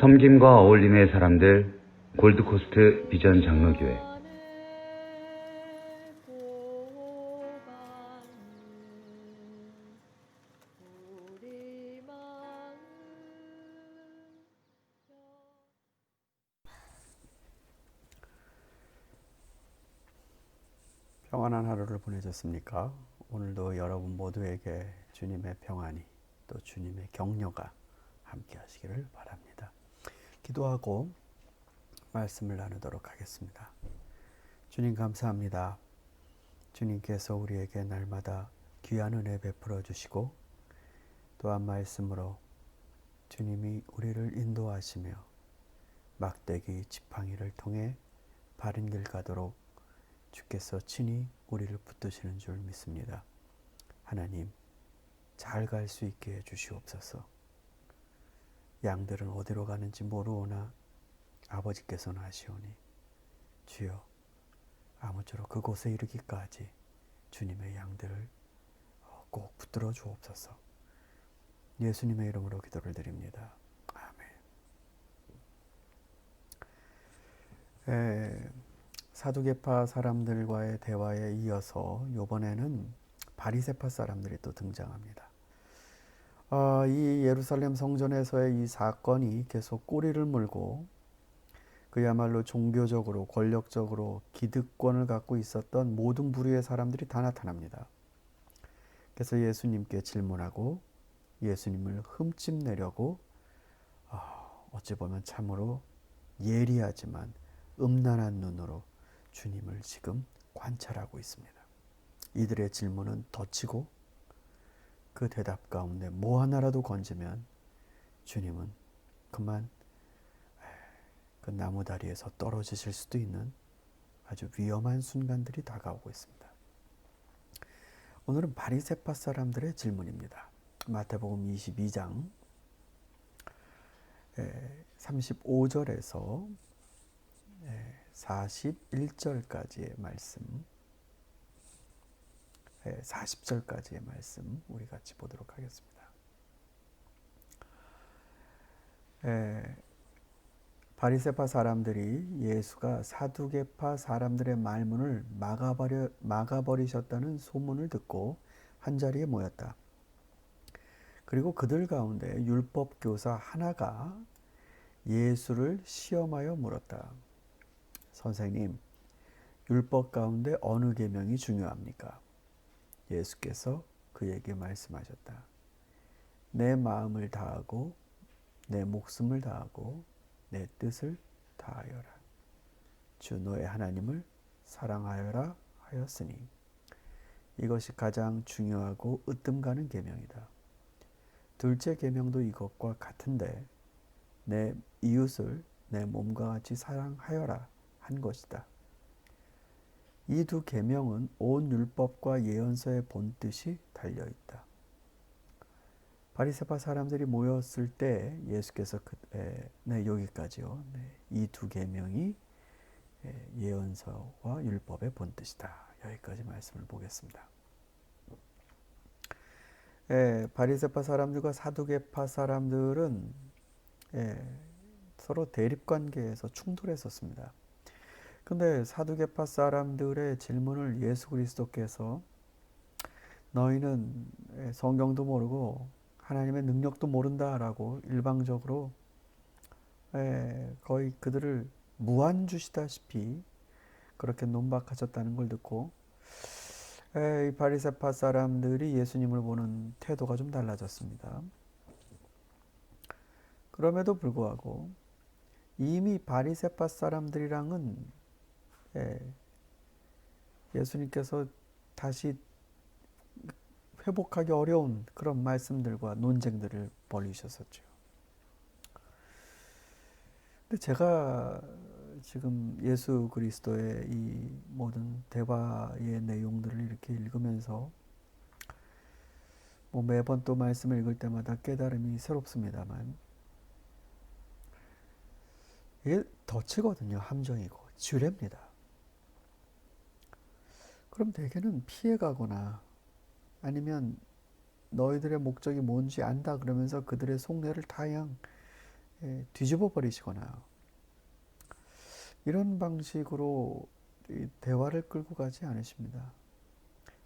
섬김과 어울림의 사람들 골드코스트 비전 장로교회 평안한 하루를 보내셨습니까? 오늘도 여러분 모두에게 주님의 평안이 또 주님의 격려가 함께 하시기를 바랍니다. 기도하고 말씀을 나누도록 하겠습니다. 주님 감사합니다. 주님께서 우리에게 날마다 귀한 은혜 베풀어 주시고 또한 말씀으로 주님이 우리를 인도하시며 막대기 지팡이를 통해 바른 길 가도록 주께서 친히 우리를 붙드시는 줄 믿습니다. 하나님, 잘 갈 수 있게 해 주시옵소서. 양들은 어디로 가는지 모르오나 아버지께서는 아시오니 주여 아무쪼록 그곳에 이르기까지 주님의 양들을 꼭 붙들어 주옵소서. 예수님의 이름으로 기도를 드립니다. 아멘. 에, 사두개파 사람들과의 대화에 이어서 이번에는 바리세파 사람들이 또 등장합니다. 어, 이 예루살렘 성전에서의 이 사건이 계속 꼬리를 물고 그야말로 종교적으로 권력적으로 기득권을 갖고 있었던 모든 부류의 사람들이 다 나타납니다. 그래서 예수님께 질문하고 예수님을 흠집내려고 어, 어찌 보면 참으로 예리하지만 음란한 눈으로 주님을 지금 관찰하고 있습니다. 이들의 질문은 덧치고 그 대답 가운데 뭐 하나라도 건지면 주님은 그만 그 나무 다리에서 떨어지실 수도 있는 아주 위험한 순간들이 다가오고 있습니다. 오늘은 바리세파 사람들의 질문입니다. 마태복음 22장 35절에서 41절까지의 말씀, 40절까지의 말씀 우리 같이 보도록 하겠습니다. 바리세파 사람들이 예수가 사두개파 사람들의 말문을 막아버려, 막아버리셨다는 소문을 듣고 한자리에 모였다. 그리고 그들 가운데 율법 교사 하나가 예수를 시험하여 물었다. 선생님, 율법 가운데 어느 계명이 중요합니까? 예수께서 그에게 말씀하셨다. 내 마음을 다하고 내 목숨을 다하고 내 뜻을 다하여라. 주 너의 하나님을 사랑하여라 하였으니 이것이 가장 중요하고 으뜸 가는 계명이다. 둘째 계명도 이것과 같은데 내 이웃을 내 몸과 같이 사랑하여라 한 것이다. 이 두 계명은 온 율법과 예언서의 본뜻이 달려 있다. 바리새파 사람들이 모였을 때 예수께서 그, 에, 네 여기까지요. 네, 이두 계명이 예언서와 율법의 본뜻이다. 여기까지 말씀을 보겠습니다. 에, 바리새파 사람들과 사두개파 사람들은 에, 서로 대립 관계에서 충돌했었습니다. 근데 사두개파 사람들의 질문을 예수 그리스도께서 너희는 성경도 모르고 하나님의 능력도 모른다라고 일방적으로 거의 그들을 무한 주시다시피 그렇게 논박하셨다는 걸 듣고 이 바리새파 사람들이 예수님을 보는 태도가 좀 달라졌습니다. 그럼에도 불구하고 이미 바리새파 사람들이랑은 예 수님께서 다시 회복하기 어려운 그런 말씀들과 논쟁들을 벌이셨었죠. 근데 제가 지금 예수 그리스도의 이 모든 대화의 내용들을 이렇게 읽으면서 뭐 매번 또 말씀을 읽을 때마다 깨달음이 새롭습니다만 이게 덫이거든요. 함정이고 지뢰입니다. 그럼 대개는 피해가거나 아니면 너희들의 목적이 뭔지 안다 그러면서 그들의 속내를 다양 예, 뒤집어 버리시거나 이런 방식으로 이 대화를 끌고 가지 않으십니다.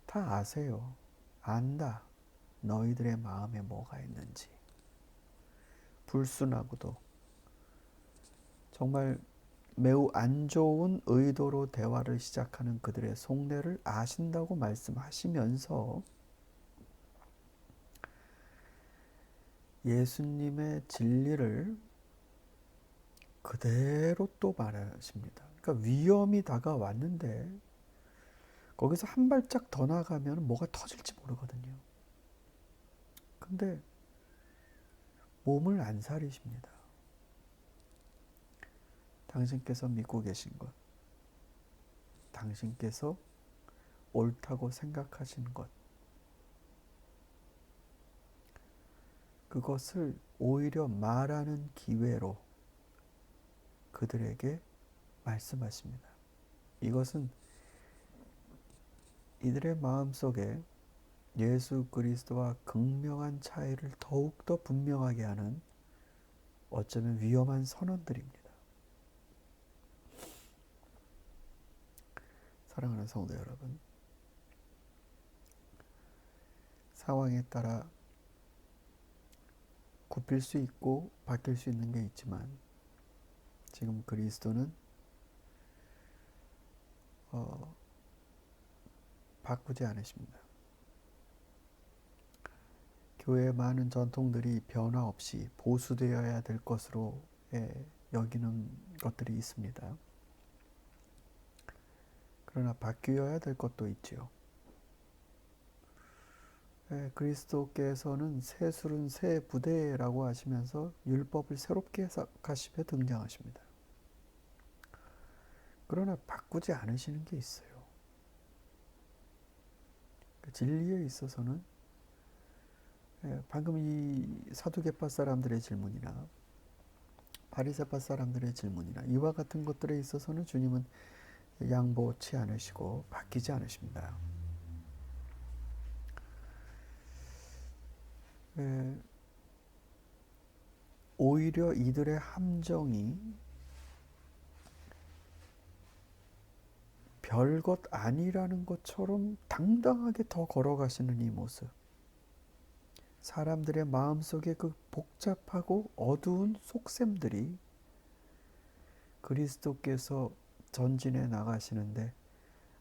다 아세요. 안다. 너희들의 마음에 뭐가 있는지. 불순하고도 정말 매우 안 좋은 의도로 대화를 시작하는 그들의 속내를 아신다고 말씀하시면서 예수님의 진리를 그대로 또 말하십니다. 그러니까 위험이 다가왔는데 거기서 한 발짝 더 나가면 뭐가 터질지 모르거든요. 근데 몸을 안 사리십니다. 당신께서 믿고 계신 것, 당신께서 옳다고 생각하시는 것, 그것을 오히려 말하는 기회로 그들에게 말씀하십니다. 이것은 이들의 마음 속에 예수 그리스도와 극명한 차이를 더욱더 분명하게 하는 어쩌면 위험한 선언들입니다. 사랑하는 성도 여러분, 상황에 따라 굽힐 수 있고 바뀔 수 있는 게 있지만 지금 그리스도는 어, 바꾸지 않으십니다. 교회의 많은 전통들이 변화 없이 보수되어야 될 것으로 예, 여기는 것들이 있습니다. 그러나 바뀌어야 될 것도 있지요. 예, 그리스도께서는 새 술은 새 부대라고 하시면서 율법을 새롭게 해석하시며 등장하십니다. 그러나 바꾸지 않으시는 게 있어요. 그 진리에 있어서는 예, 방금 이 사두개파 사람들의 질문이나 바리새파 사람들의 질문이나 이와 같은 것들에 있어서는 주님은 양보치 않으시고 바뀌지 않으십니다. 예, 오히려 이들의 함정이 별것 아니라는 것처럼 당당하게 더 걸어가시는 이 모습. 사람들의 마음속에 그 복잡하고 어두운 속셈들이 그리스도께서 전진해 나가시는데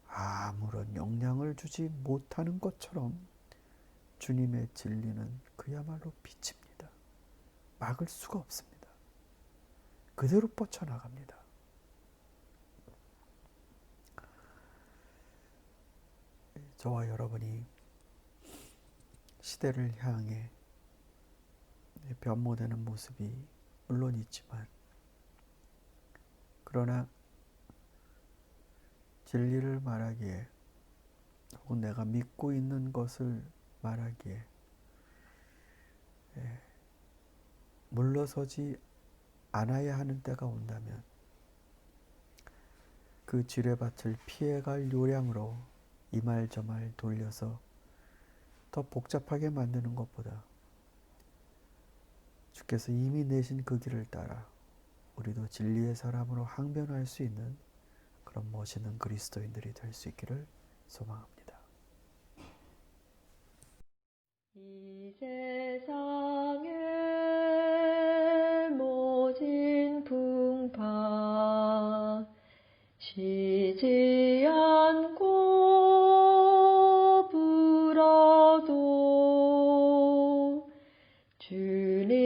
아무런 영향을 주지 못하는 것처럼 주님의 진리는 그야말로 빛입니다. 막을 수가 없습니다. 그대로 뻗쳐나갑니다. 저와 여러분이 시대를 향해 변모되는 모습이 물론 있지만 그러나 진리를 말하기에 혹은 내가 믿고 있는 것을 말하기에 예, 물러서지 않아야 하는 때가 온다면 그 지뢰밭을 피해갈 요량으로 이 말 저 말 돌려서 더 복잡하게 만드는 것보다 주께서 이미 내신 그 길을 따라 우리도 진리의 사람으로 항변할 수 있는 그런 멋있는 그리스도인들이 될 수 있기를 소망합니다. 이 세상의 모진 풍파 쉬지 않고 불어도 주님